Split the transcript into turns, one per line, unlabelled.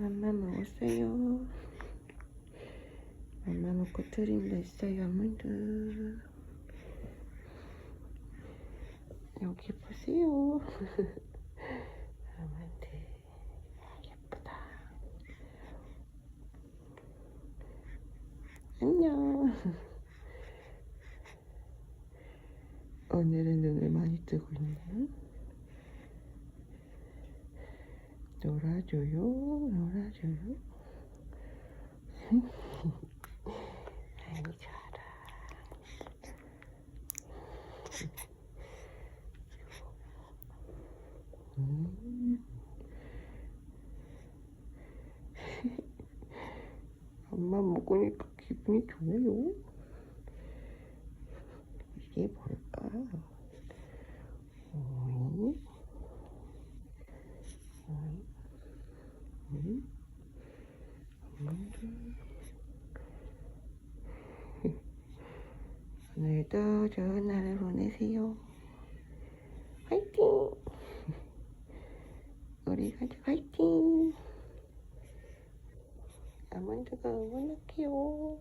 맘마 먹었어요. 맘마 먹고 트림 냈어요, 아몬드. 여기 보세요. 아몬드. 예쁘다. 안녕. 오늘은 눈을 많이 뜨고 있네. 놀아줘요, 놀아줘요. 아이, 좋아라. 음. 엄마 먹으니까 기분이 좋네요. 이게 뭘까? 오이, 오이, 아몬드. 오늘도 좋은 하루 보내세요. 화이팅! 우리 가족 화이팅! 아몬드가 응원할게요.